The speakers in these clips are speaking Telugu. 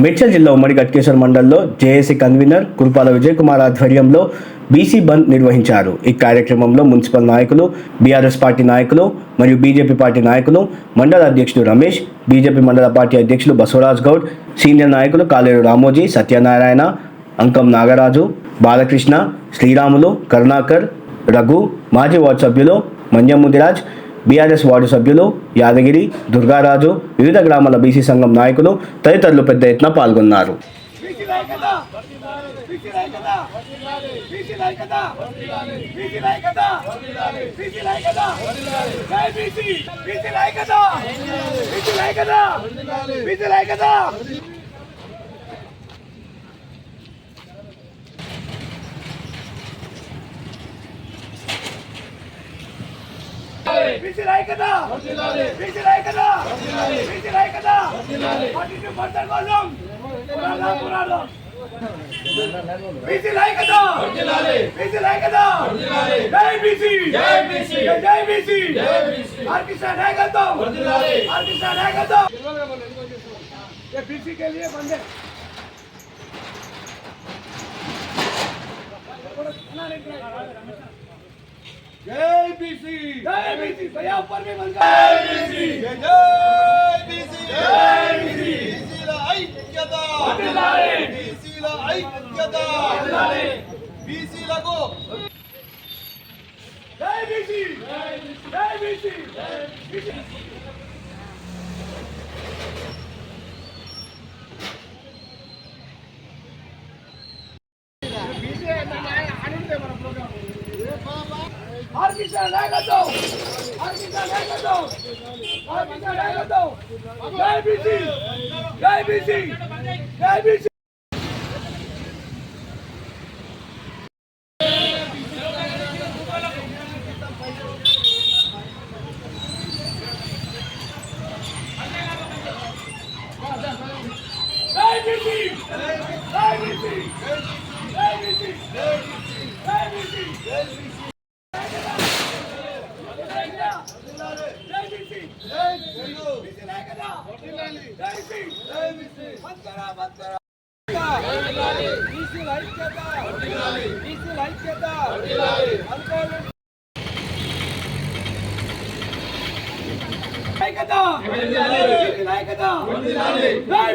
మేడ్చల్ జిల్లా ఉమ్మడి గట్కేశ్వర మండలంలో జేఏసీ కన్వీనర్ కురుపాల విజయ్ కుమార్ ఆధ్వర్యంలో బీసీ బంద్ నిర్వహించారు. ఈ కార్యక్రమంలో మున్సిపల్ నాయకులు బీఆర్ఎస్ పార్టీ నాయకులు మరియు బీజేపీ పార్టీ నాయకులు మండల అధ్యక్షుడు రమేష్ బీజేపీ మండల పార్టీ అధ్యక్షులు బసవరాజ్ గౌడ్ సీనియర్ నాయకులు కాలేరు రామోజీ సత్యనారాయణ అంకం నాగరాజు బాలకృష్ణ శ్రీరాములు కరుణాకర్ రఘు మాజీ వార్డు సభ్యులు మంజం ముదిరాజ్ బీఆర్ఎస్ వార్డు సభ్యులు యాదగిరి దుర్గారాజు వివిధ గ్రామాల బీసీ సంఘం నాయకులు తదితరులు పెద్ద ఎత్తున పాల్గొన్నారు. బీసీలు కదా బీసీలు కదా బీసీలు కదా పార్టీ మద్దతు కోసం పురాణం పురాణం बीसी लाइक दा बीसी लाइक दा जय बीसी। जय बीसी। जय बीसी। जय बीसी। हर किसान है करता हूँ। हर किसान है करता हूँ। ये बीसी के लिए बंदे। ना नहीं जय बीसी जय बीसी भैया ऊपर भी बन जय बीसी ABC! ABC! ABC! బీసీల ఐక్యత బీసీల ఐక్యత ఐక్యత ఐక్యత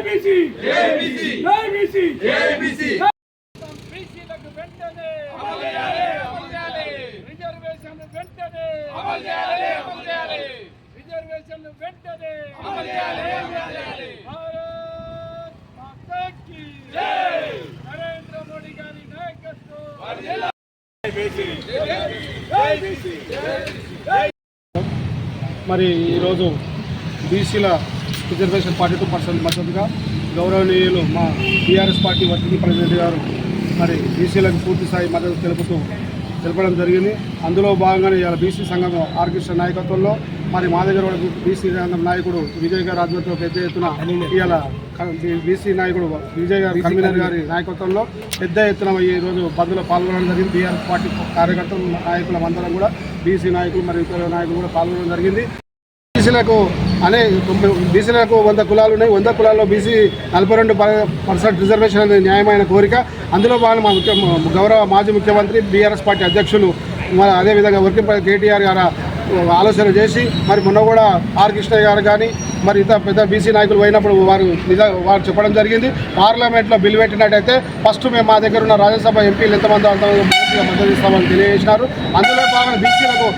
బీసీ బీసీ బీసీ బీసీ రిజర్వేషన్లు వెంటనే అమలు చేయాలి అమలు చేయాలి. భారత్ మాతకి జై! మరి ఈరోజు బీసీల రిజర్వేషన్ ఫార్టీ టూ పర్సెంట్ మద్దతుగా గౌరవనీయులు మా టీఆర్ఎస్ పార్టీ వర్కింగ్ ప్రెసిడెంట్ గారు మరి బీసీలకు పూర్తి స్థాయి మద్దతు తెలుపుతూ తెలపడం జరిగింది. అందులో భాగంగానే ఇవాళ బీసీ సంఘం ఆర్కెస్ట్రా నాయకత్వంలో మరి మా దగ్గర బీసీ నాయకుడు విజయ్ గారి ఆధ్వర్యంలో పెద్ద ఎత్తున ఇవాళ బీసీ నాయకుడు విజయ్ గారి కన్వీనర్ గారి నాయకత్వంలో పెద్ద ఎత్తున ఈ రోజు బంద్లో పాల్గొనడం జరిగింది. బీఆర్ఎస్ పార్టీ కార్యకర్తలు నాయకులు అందరం కూడా బీసీ నాయకులు మరియు ఇతర నాయకులు కూడా పాల్గొనడం జరిగింది. బీసీలకు అనే బీసీలకు వంద కులాలు ఉన్నాయి. వంద కులాల్లో బీసీ నలభై రెండు పర్సెంట్ రిజర్వేషన్ అనేది న్యాయమైన కోరిక. అందులో భాగంగా మా ముఖ్య గౌరవ మాజీ ముఖ్యమంత్రి బీఆర్ఎస్ పార్టీ అధ్యక్షులు అదేవిధంగా వర్కింగ్ కేటీఆర్ గారు ఆలోచన చేసి మరి మొన్న కూడా ఆర్ కృష్ణయ్య గారు కానీ మరి ఇతర పెద్ద బీసీ నాయకులు పోయినప్పుడు వారు నిజ వారు చెప్పడం జరిగింది. పార్లమెంట్లో బిల్ పెట్టినట్టయితే ఫస్ట్ మేము మా దగ్గర ఉన్న రాజ్యసభ ఎంపీలు ఎంతమంది అంతమంది మద్దతు ఇస్తామని తెలియజేసినారు. అందులో భాగంగా బీసీలకు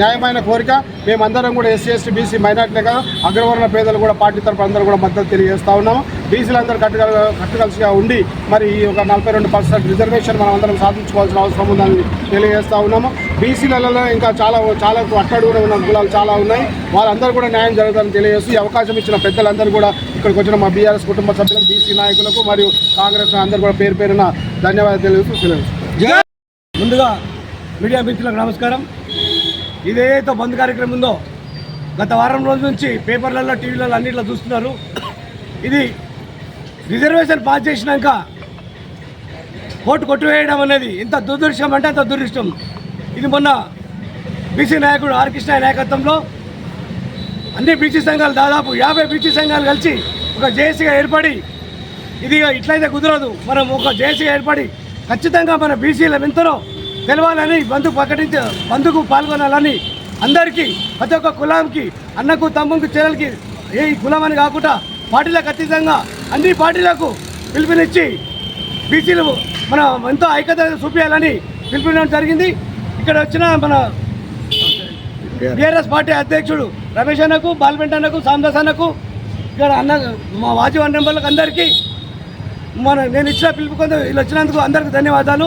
న్యాయమైన కోరిక మేమందరం కూడా ఎస్సీ ఎస్టీ బీసీ మైనార్టీలుగా అగ్రవర్ణ పేదలు కూడా పార్టీ తరపు అందరూ కూడా మద్దతు తెలియజేస్తా ఉన్నాము. బీసీలందరూ కట్టు కట్టుకలిసిగా ఉండి మరి ఈ ఒక నలభై రెండు పర్సెంట్ రిజర్వేషన్ మనం అందరం సాధించుకోవాల్సిన అవసరం ఉందని తెలియజేస్తూ ఉన్నాము. బీసీలలో ఇంకా చాలా చాలా అట్టడుగున ఉన్న కులాలు చాలా ఉన్నాయి. వాళ్ళందరూ కూడా న్యాయం జరుగుతుందని తెలియజేస్తూ ఈ అవకాశం ఇచ్చిన పెద్దలందరూ కూడా ఇక్కడికి వచ్చిన మా బీఆర్ఎస్ కుటుంబ సభ్యులకు బీసీ నాయకులకు మరియు కాంగ్రెస్ అందరూ కూడా పేరు పేరున ధన్యవాదాలు తెలియజేస్తూ తెలియజేస్తాం ముందుగా మీడియా మిత్రులకు నమస్కారం. ఇదేదైతే బంద్ కార్యక్రమం ఉందో గత వారం రోజుల నుంచి పేపర్లలో టీవీలలో అన్నిట్లో చూస్తున్నారు. ఇది రిజర్వేషన్ పాస్ చేసినాక ఓటు కొట్టివేయడం అనేది ఇంత దురదృష్టం అంటే అంత దురదృష్టం. ఇది మొన్న బీసీ నాయకుడు ఆర్ కృష్ణ నాయకత్వంలో అన్ని బీసీ సంఘాలు దాదాపు యాభై బీసీ సంఘాలు కలిసి ఒక జేఏసీగా ఏర్పడి ఇది ఇట్లయితే కుదరదు. మనం ఒక జేసీ ఏర్పడి ఖచ్చితంగా మన బీసీల వింతలో తెలవాలని బంధు ప్రకటించ బంధుకు పాల్గొనాలని అందరికీ ప్రతి ఒక్క కులాంకి అన్నకు తమ్ముకు చెల్లెలకి ఏ కులం అని కాకుండా పార్టీలకు అతీతంగా అన్ని పార్టీలకు పిలుపునిచ్చి బీసీలు మన ఎంతో ఐక్యత చూపించాలని పిలుపునడం జరిగింది. ఇక్కడ వచ్చిన మన బీఆర్ఎస్ పార్టీ అధ్యక్షుడు రమేష్ అన్నకు బాల్వెంట్ అన్నకు సాందాస్ అన్నకు ఇక్కడ అన్న మా వాజీ నెంబర్లకు అందరికీ మన నేను ఇచ్చిన పిలుపు కొంత వీళ్ళు వచ్చినందుకు అందరికీ ధన్యవాదాలు.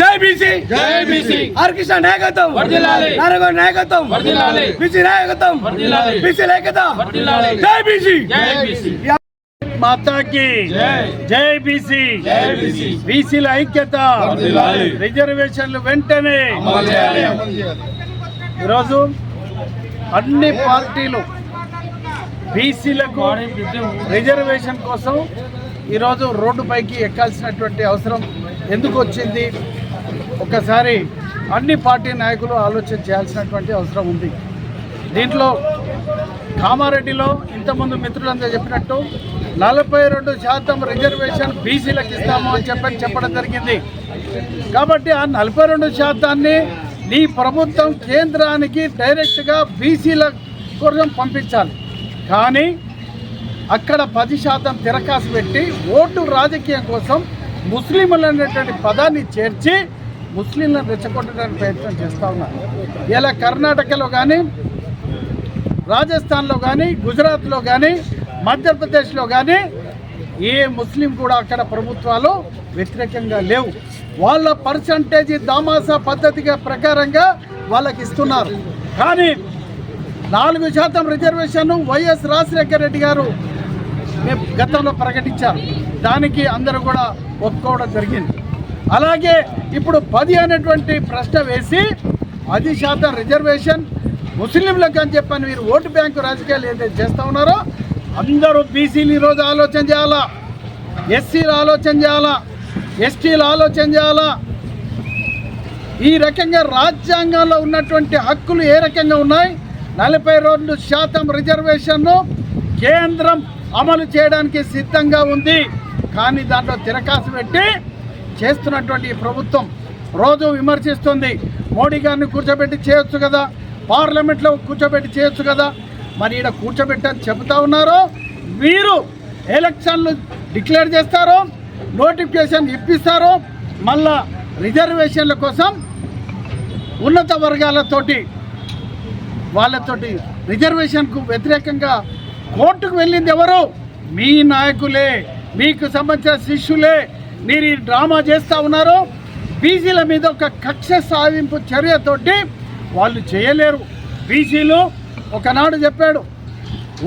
జై బీసీ. జై బీసీ. హరికృష్ణ నాయకత్వం. వర్ధిల్లాలి. నారాయణ నాయకత్వం. వర్ధిల్లాలి. బీసీ నాయకత్వం. వర్ధిల్లాలి. బీసీ ఐక్యత వర్ధిల్లాలి. జై బీసీ. జై బీసీ. మాతాకి జై. బీసీ. బీసీల ఐక్యత. రిజర్వేషన్లు వెంటనే ఈరోజు అన్ని పార్టీలు బీసీలకు రిజర్వేషన్ కోసం ఈరోజు రోడ్డుపైకి ఎక్కాల్సినటువంటి అవసరం ఎందుకు వచ్చింది? ఒకసారి అన్ని పార్టీ నాయకులు ఆలోచన చేయాల్సినటువంటి అవసరం ఉంది. దీంట్లో కామారెడ్డిలో ఇంతకుముందు మిత్రులందరూ చెప్పినట్టు నలభై రెండు శాతం రిజర్వేషన్ బీసీలకు ఇస్తాము అని చెప్పని చెప్పడం జరిగింది. కాబట్టి ఆ నలభై రెండు శాతాన్ని నీ ప్రభుత్వం కేంద్రానికి డైరెక్ట్గా బీసీల కోసం పంపించాలి. కానీ అక్కడ పది శాతం తిరకాసు పెట్టి ఓటు రాజకీయం కోసం ముస్లింలు అనేటువంటి పదాన్ని చేర్చి ముస్లింలను రెచ్చగొట్టడానికి ప్రయత్నం చేస్తూ ఉన్నారు ఇలా కర్ణాటకలో కానీ రాజస్థాన్లో కానీ గుజరాత్లో కానీ మధ్యప్రదేశ్లో కానీ ఏ ముస్లిం కూడా అక్కడ ప్రభుత్వాలు వ్యతిరేకంగా లేవు. వాళ్ళ పర్సంటేజ్ దామాసా పద్ధతిగా ప్రకారంగా వాళ్ళకి ఇస్తున్నారు. కానీ నాలుగు శాతం రిజర్వేషన్ వైఎస్ రాజశేఖర రెడ్డి గారు మేము గతంలో ప్రకటించారు. దానికి అందరూ కూడా ఒప్పుకోవడం జరిగింది. అలాగే ఇప్పుడు పది అనేటువంటి ప్రశ్న వేసి పది శాతం రిజర్వేషన్ ముస్లింలకు అని చెప్పని మీరు ఓటు బ్యాంకు రాజకీయాలు ఏదైతే చేస్తూ ఉన్నారో అందరూ బీసీలు ఈరోజు ఆలోచన చేయాలా ఎస్సీలు ఆలోచన చేయాలా ఎస్టీలు ఆలోచన చేయాలా. ఈ రకంగా రాజ్యాంగంలో ఉన్నటువంటి హక్కులు ఏ రకంగా ఉన్నాయి? నలభై రెండు శాతం రిజర్వేషన్ను కేంద్రం అమలు చేయడానికి సిద్ధంగా ఉంది. కానీ దాంట్లో తిరకాసు పెట్టి చేస్తున్నటువంటి ప్రభుత్వం రోజు విమర్శిస్తుంది. మోడీ గారిని కూర్చోబెట్టి చేయొచ్చు కదా? పార్లమెంట్లో కూర్చోబెట్టి చేయొచ్చు కదా? మరి ఈడ కూర్చోబెట్టని చెబుతా ఉన్నారు? మీరు ఎలక్షన్లు డిక్లేర్ చేస్తారు? నోటిఫికేషన్ ఇప్పిస్తారు? మళ్ళా రిజర్వేషన్ల కోసం ఉన్నత వర్గాలతోటి వాళ్ళతోటి రిజర్వేషన్కు వ్యతిరేకంగా కోర్టుకు వెళ్ళింది ఎవరు? మీ నాయకులే. మీకు సంబంధించిన శిష్యులే. మీరు ఈ డ్రామా చేస్తూ ఉన్నారు బీసీల మీద ఒక కక్ష సాధింపు చర్యతోటి వాళ్ళు చేయలేరు. బీసీలు ఒకనాడు చెప్పాడు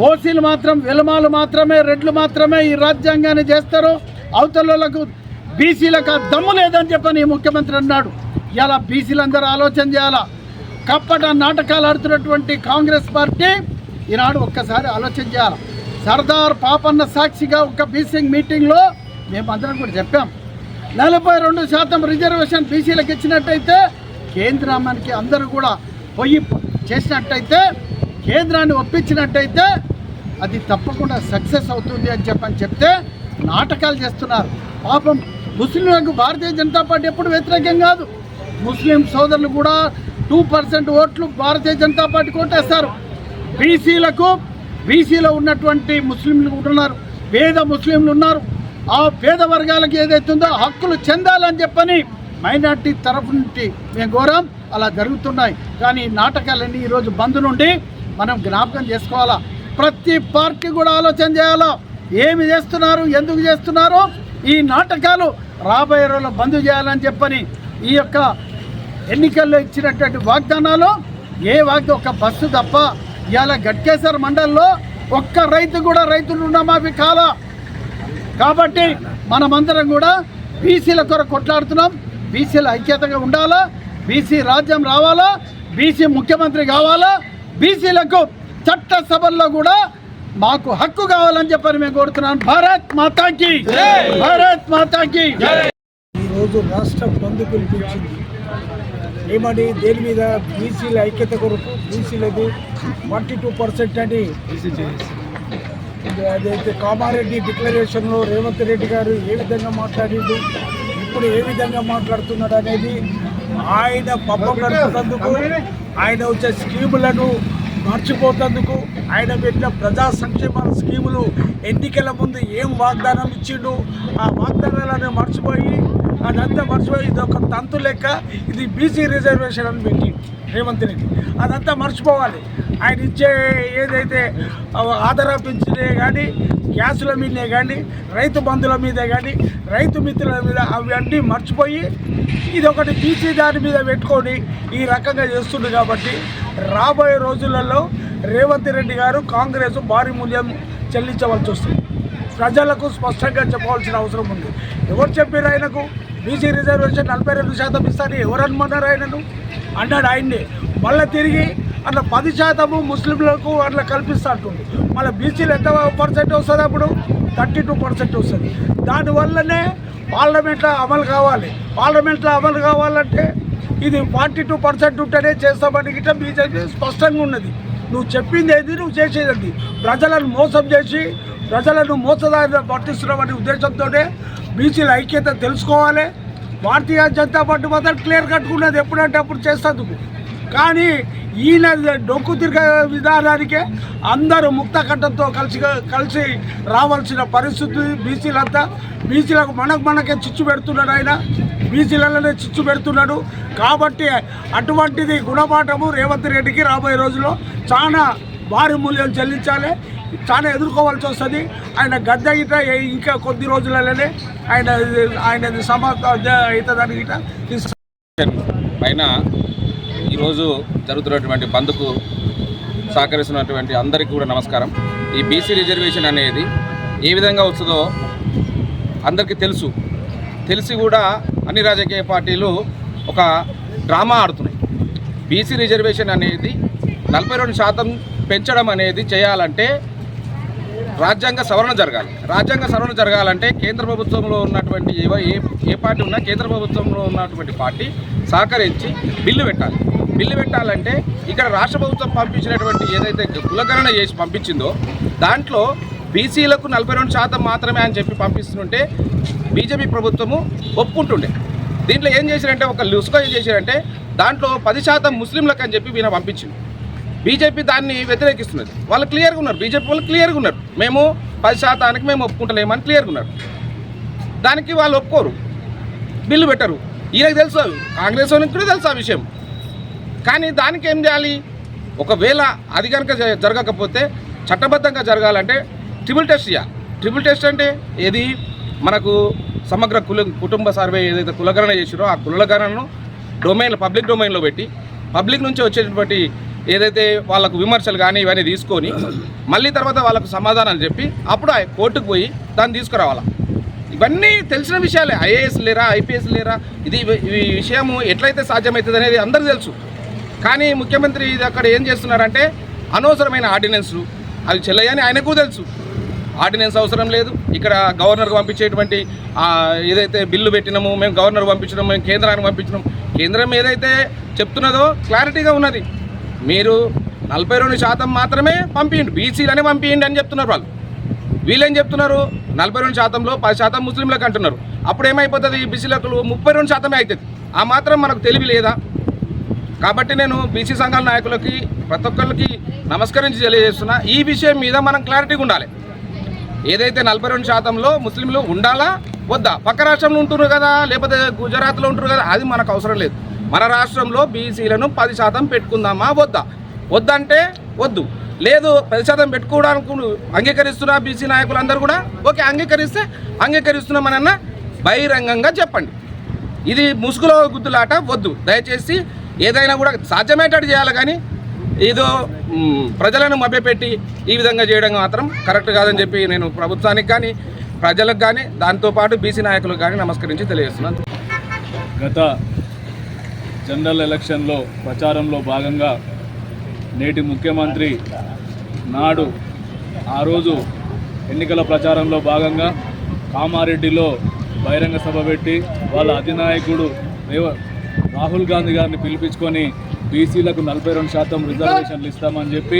ఓసీలు మాత్రం విలమాలు మాత్రమే రెడ్లు మాత్రమే ఈ రాజ్యాంగాన్ని చేస్తారు అవతలకు బీసీలకు ఆ దమ్ము లేదని చెప్పని ఈ ముఖ్యమంత్రి అన్నాడు. ఇలా బీసీలందరూ ఆలోచన చేయాలా? కప్పట నాటకాలు ఆడుతున్నటువంటి కాంగ్రెస్ పార్టీ ఈనాడు ఒక్కసారి ఆలోచన చేయాలి? సర్దార్ పాపన్న సాక్షిగా ఒక బీసింగ్ మీటింగ్లో మేమందరం కూడా చెప్పాం. నలభై రెండు శాతం రిజర్వేషన్ బీసీలకు ఇచ్చినట్టయితే కేంద్రానికి అందరూ కూడా పోయి చేసినట్టయితే కేంద్రాన్ని ఒప్పించినట్టయితే అది తప్పకుండా సక్సెస్ అవుతుంది అని చెప్పని చెప్తే నాటకాలు చేస్తున్నారు. పాపం ముస్లింలకు భారతీయ జనతా పార్టీ ఎప్పుడు వ్యతిరేకం కాదు. ముస్లిం సోదరులు కూడా టూ పర్సెంట్ ఓట్లు భారతీయ జనతా పార్టీ కొట్టేస్తారు బీసీలకు బీసీలో ఉన్నటువంటి ముస్లింలు కూడా ఉన్నారు. పేద ముస్లింలు ఉన్నారు. ఆ పేద వర్గాలకు ఏదైతే ఉందో హక్కులు చెందాలని చెప్పని మైనార్టీ తరఫు నుండి మేము కోరాం. అలా జరుగుతున్నాయి. కానీ ఈ నాటకాలన్నీ ఈరోజు బంద్ నుండి మనం జ్ఞాపకం చేసుకోవాలా? ప్రతి పార్టీ కూడా ఆలోచన చేయాలా? ఏమి చేస్తున్నారు? ఎందుకు చేస్తున్నారు? ఈ నాటకాలు రాబోయే రోజుల్లో బంద్ చేయాలని చెప్పని ఈ యొక్క ఎన్నికల్లో ఇచ్చినటువంటి వాగ్దానాలు ఏ వాగ్దా ఒక బస్సు తప్ప ఇవాళ గట్కేశ్వర మండల్లో ఒక్క రైతు కూడా రైతు రుణమాఫీ కాలా? కాబట్టి మనమందరం కూడా బీసీల కొరకు కొట్లాడుతున్నాం. బీసీల ఐక్యతగా ఉండాలా? బీసీ రాజ్యం రావాలా? బీసీ ముఖ్యమంత్రి కావాలా? బీసీలకు చట్టసభల్లో కూడా మాకు హక్కు కావాలని చెప్పని మేము కోరుతున్నాను భారత్ మాతాకి! భారత్ మాతాకి! ఈరోజు రాష్ట్రం బంద్ పిలిపించింది ఏమని? దేని మీద? బీసీల ఐక్యత కొరకు బీసీలకు ఫార్టీ టూ పర్సెంట్ అని అదైతే కామారెడ్డి డిక్లరేషన్లో రేవంత్ రెడ్డి గారు ఏ విధంగా మాట్లాడిండు ఇప్పుడు ఏ విధంగా మాట్లాడుతున్నాడు అనేది ఆయన పబ్బం గడుపుతందుకు ఆయన వచ్చే స్కీములను మర్చిపోతందుకు ఆయన పెట్టిన ప్రజా సంక్షేమ స్కీములు ఎన్నికల ముందు ఏం వాగ్దానం ఇచ్చిండు ఆ వాగ్దానాలను మర్చిపోయి అదంతా మర్చిపోయి ఇది ఒక తంతు లెక్క ఇది బీసీ రిజర్వేషన్ అని పెట్టి రేవంత్ రెడ్డి. అదంతా మర్చిపోవాలి. ఆయన ఇచ్చే ఏదైతే ఆధార పెంచినే కానీ గ్యాసుల మీదే కానీ రైతు బంధుల మీదే కానీ రైతు మిత్రుల మీద అవన్నీ మర్చిపోయి ఇది ఒకటి బీసీ దాని మీద పెట్టుకొని ఈ రకంగా చేస్తుండే కాబట్టి రాబోయే రోజులలో రేవంత్ రెడ్డి గారు కాంగ్రెస్ భారీ మూల్యం చెల్లించవలసి వస్తుంది. ప్రజలకు స్పష్టంగా చెప్పవలసిన అవసరం ఉంది. ఎవరు చెప్పారు ఆయనకు? బీసీ రిజర్వేషన్ నలభై రెండు శాతం ఇస్తాను ఎవరనుమన్నారు ఆయనను? అన్నాడు ఆయన్ని. మళ్ళీ తిరిగి అట్లా పది శాతము ముస్లింలకు అట్లా కల్పిస్తా అంటుండు మళ్ళీ బీసీలు ఎంత పర్సెంట్ వస్తుంది అప్పుడు? థర్టీ టూ పర్సెంట్ వస్తుంది. దానివల్లనే పార్లమెంట్లో అమలు కావాలి. పార్లమెంట్లో అమలు కావాలంటే ఇది ఫార్టీ టూ పర్సెంట్ ఉంటేనే చేస్తామని గిట్ట బీజేపీ స్పష్టంగా ఉన్నది. నువ్వు చెప్పింది ఏది? నువ్వు చేసేది ప్రజలను మోసం చేసి ప్రజలను మోసదారిన పట్టిస్తున్నామనే ఉద్దేశంతోనే బీసీల ఐక్యత తెలుసుకోవాలి. భారతీయ జనతా పార్టీ మాత్రం క్లియర్ కట్టుకున్నది ఎప్పుడంటే అప్పుడు చేస్తుంది. కానీ ఈయన డొక్కు తిరిగే విధానానికే అందరూ ముక్త కలిసి కలిసి రావాల్సిన పరిస్థితి బీసీలంతా. బీసీలకు మనకు మనకే చిచ్చు పెడుతున్నాడు ఆయన. బీసీలలోనే చిచ్చు పెడుతున్నాడు. కాబట్టి అటువంటిది గుణపాఠము రేవంత్ రెడ్డికి రాబోయే రోజుల్లో చాలా భారీ మూల్యం చెల్లించాలి. చాలా ఎదుర్కోవాల్సి వస్తుంది. ఆయన గద్ద గిట ఇంకా కొద్ది రోజులలోనే ఆయన ఆయన సమర్థదని అవుతుందని గిట పైన ఈరోజు జరుగుతున్నటువంటి బంద్కు సహకరిస్తున్నటువంటి అందరికీ కూడా నమస్కారం. ఈ బీసీ రిజర్వేషన్ అనేది ఏ విధంగా వస్తుందో అందరికీ తెలుసు. తెలిసి కూడా అన్ని రాజకీయ పార్టీలు ఒక డ్రామా ఆడుతున్నాయి. బీసీ రిజర్వేషన్ అనేది నలభై రెండు శాతం పెంచడం అనేది చేయాలంటే రాజ్యాంగ సవరణ జరగాలి. రాజ్యాంగ సవరణ జరగాలంటే కేంద్ర ప్రభుత్వంలో ఉన్నటువంటి ఏవో ఏ ఏ పార్టీ ఉన్నా కేంద్ర ప్రభుత్వంలో ఉన్నటువంటి పార్టీ సహకరించి బిల్లు పెట్టాలి. బిల్లు పెట్టాలంటే ఇక్కడ రాష్ట్ర ప్రభుత్వం పంపించినటువంటి ఏదైతే కులగణన చేసి పంపించిందో దాంట్లో బీసీలకు నలభై రెండు శాతం మాత్రమే అని చెప్పి పంపిస్తుంటే బీజేపీ ప్రభుత్వము ఒప్పుకుంటుండే. దీంట్లో ఏం చేశారంటే ఒక లుసుక ఏం చేశారంటే దాంట్లో పది శాతం ముస్లింలకు అని చెప్పి ఈయన పంపించింది బీజేపీ దాన్ని వ్యతిరేకిస్తున్నది. వాళ్ళు క్లియర్గా ఉన్నారు. బీజేపీ వాళ్ళు క్లియర్గా ఉన్నారు. మేము పది శాతానికి మేము ఒప్పుకుంటలేమని క్లియర్గా ఉన్నారు. దానికి వాళ్ళు ఒప్పుకోరు. బిల్లు పెట్టరు. ఈయనకు తెలుసు కాంగ్రెస్ వాళ్ళకి కూడా తెలుసు ఆ విషయం. కానీ దానికి ఏం చేయాలి? ఒకవేళ అది కనుక జ- జరగకపోతే చట్టబద్ధంగా జరగాలంటే ట్రిపుల్ టెస్ట్ చేయాలి ట్రిపుల్ టెస్ట్ అంటే ఏది? మనకు సమగ్ర కుల కుటుంబ సర్వే ఏదైతే కులగణన చేసిరో ఆ కులగణను డొమైన్ పబ్లిక్ డొమైన్లో పెట్టి పబ్లిక్ నుంచి వచ్చేటటువంటి ఏదైతే వాళ్ళకు విమర్శలు కానీ ఇవన్నీ తీసుకొని మళ్ళీ తర్వాత వాళ్ళకు సమాధానాలు చెప్పి అప్పుడు ఆ కోర్టుకు పోయి దాన్ని తీసుకురావాలా. ఇవన్నీ తెలిసిన విషయాలే. ఐఏఎస్ లేరా ఐపీఎస్ లేరా? ఇది ఈ విషయము ఎట్లయితే సాధ్యమవుతుంది అనేది అందరికీ తెలుసు. కానీ ముఖ్యమంత్రి ఇది అక్కడ ఏం చేస్తున్నారంటే అనవసరమైన ఆర్డినెన్స్లు అవి చెల్లయని ఆయనకు తెలుసు. ఆర్డినెన్స్ అవసరం లేదు. ఇక్కడ గవర్నర్కి పంపించేటువంటి ఏదైతే బిల్లు పెట్టినాము మేము గవర్నర్ పంపించినాము మేము కేంద్రానికి పంపించినాం కేంద్రం ఏదైతే చెప్తున్నదో క్లారిటీగా ఉన్నది. మీరు నలభై రెండు శాతం మాత్రమే పంపించండి బీసీలని పంపించండి అని చెప్తున్నారు వాళ్ళు. వీళ్ళేం చెప్తున్నారు? నలభై రెండు శాతంలో పది శాతం ముస్లింలకు అంటున్నారు. అప్పుడు ఏమైపోతుంది? ఈ బీసీలకు ముప్పై రెండు శాతమే అవుతుంది ఆ మాత్రం మనకు తెలివి లేదా? కాబట్టి నేను బీసీ సంఘాల నాయకులకి ప్రతి ఒక్కరికి నమస్కరించి తెలియజేస్తున్నా ఈ విషయం మీద మనం క్లారిటీగా ఉండాలి. ఏదైతే నలభై రెండు శాతంలో ముస్లింలు ఉండాలా? వద్దా? పక్క రాష్ట్రంలో ఉంటున్నారు కదా లేకపోతే గుజరాత్లో ఉంటున్నారు కదా అది మనకు అవసరం లేదు. మన రాష్ట్రంలో బీసీలను పది శాతం పెట్టుకుందామా? వద్దా? వద్దంటే వద్దు. లేదు పది శాతం పెట్టుకోవడానికి అంగీకరిస్తున్నా బీసీ నాయకులందరూ కూడా? ఓకే అంగీకరిస్తే అంగీకరిస్తున్నామనన్నా బహిరంగంగా చెప్పండి. ఇది ముసుగులో గుద్దులాట వద్దు. దయచేసి ఏదైనా కూడా సాధ్యమయ్యేటట్టు చేయాలి కానీ ఏదో ప్రజలను మభ్యపెట్టి ఈ విధంగా చేయడం మాత్రం కరెక్ట్ కాదని చెప్పి నేను ప్రభుత్వానికి కానీ ప్రజలకు కానీ దాంతోపాటు బీసీ నాయకులకు కానీ నమస్కరించి తెలియజేస్తున్నాను. గత జనరల్ ఎలక్షన్లో ప్రచారంలో భాగంగా నేటి ముఖ్యమంత్రి నాడు ఆ రోజు ఎన్నికల ప్రచారంలో భాగంగా కామారెడ్డిలో బహిరంగ సభ పెట్టి వాళ్ళ అధినాయకుడు రేవ రాహుల్ గాంధీ గారిని పిలిపించుకొని బీసీలకు నలభై రెండు శాతం రిజర్వేషన్లు ఇస్తామని చెప్పి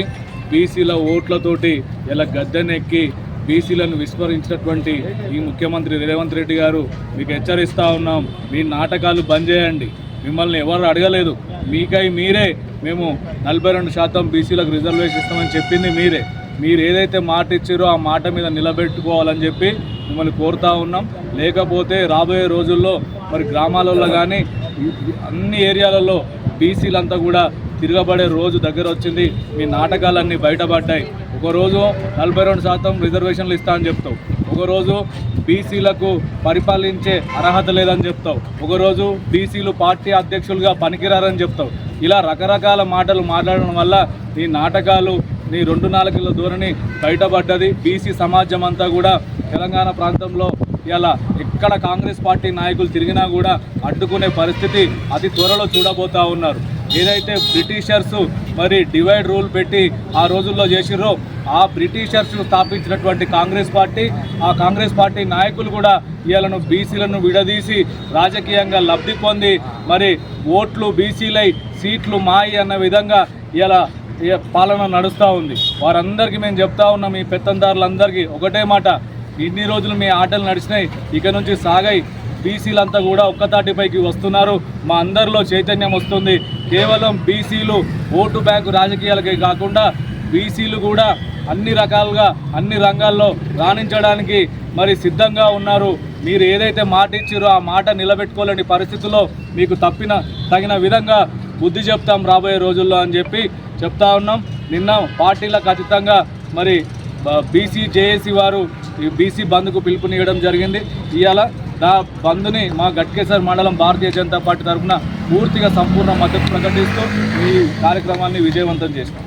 బీసీల ఓట్లతోటి ఇలా గద్దెనెక్కి బీసీలను విస్మరించినటువంటి ఈ ముఖ్యమంత్రి రేవంత్ రెడ్డి గారు మీకు హెచ్చరిస్తూ ఉన్నాం మీ నాటకాలు బంద్ చేయండి. మిమ్మల్ని ఎవరు అడగలేదు. మీకై మీరే మేము నలభై రెండు శాతం బీసీలకు రిజర్వేషన్ ఇస్తామని చెప్పింది మీరే. మీరు ఏదైతే మాట ఇచ్చారో ఆ మాట మీద నిలబెట్టుకోవాలని చెప్పి మిమ్మల్ని కోరుతా ఉన్నాం. లేకపోతే రాబోయే రోజుల్లో మరి గ్రామాలలో కానీ అన్ని ఏరియాలలో బీసీలంతా కూడా తిరగబడే రోజు దగ్గర వచ్చింది. మీ నాటకాలన్నీ బయటపడ్డాయి. ఒకరోజు నలభై రెండు శాతం రిజర్వేషన్లు ఇస్తా అని చెప్తావు. ఒకరోజు బీసీలకు పరిపాలించే అర్హత లేదని చెప్తావు. ఒకరోజు బీసీలు పార్టీ అధ్యక్షులుగా పనికిరారని చెప్తావు. ఇలా రకరకాల మాటలు మాట్లాడడం వల్ల నీ నాటకాలు నీ రెండు నాలుగుల ధోరణి బయటపడ్డది. బీసీ సమాజం అంతా కూడా తెలంగాణ ప్రాంతంలో ఇలా ఎక్కడ కాంగ్రెస్ పార్టీ నాయకులు తిరిగినా కూడా అడ్డుకునే పరిస్థితి అతి త్వరలో చూడబోతా ఉన్నారు. ఏదైతే బ్రిటిషర్స్ మరి డివైడ్ రూల్ పెట్టి ఆ రోజుల్లో చేసిర్రో ఆ బ్రిటిషర్స్ను స్థాపించినటువంటి కాంగ్రెస్ పార్టీ ఆ కాంగ్రెస్ పార్టీ నాయకులు కూడా వీళ్ళను బీసీలను విడదీసి రాజకీయంగా లబ్ధి పొంది మరి ఓట్లు బీసీలై సీట్లు మాయి అన్న విధంగా ఇలా పాలన నడుస్తూ ఉంది. వారందరికీ మేము చెప్తా ఉన్నాం ఈ పెత్తందారులందరికీ ఒకటే మాట ఇన్ని రోజులు మీ ఆటలు నడిచినాయి. ఇక నుంచి సాగాయి బీసీలంతా కూడా ఒక్కతాటిపైకి వస్తున్నారు. మా అందరిలో చైతన్యం వస్తుంది. కేవలం బీసీలు ఓటు బ్యాంకు రాజకీయాలకే కాకుండా బీసీలు కూడా అన్ని రకాలుగా అన్ని రంగాల్లో రాణించడానికి మరి సిద్ధంగా ఉన్నారు. మీరు ఏదైతే మాట ఇచ్చారో ఆ మాట నిలబెట్టుకోలేని పరిస్థితుల్లో మీకు తప్పిన తగిన విధంగా బుద్ధి చెప్తాం రాబోయే రోజుల్లో అని చెప్పి చెప్తా ఉన్నాం. నిన్న పార్టీలకు అతీతంగా మరి బీసీ జేఏసీ వారు ఈ బీసీ బంద్కు పిలుపునివ్వడం జరిగింది. ఇవాళ ఆ బంద్ని మా గట్కేసర్ మండలం భారతీయ జనతా పార్టీ తరఫున పూర్తిగా సంపూర్ణ మద్దతు ప్రకటిస్తూ ఈ కార్యక్రమాన్ని విజయవంతం చేసినాం.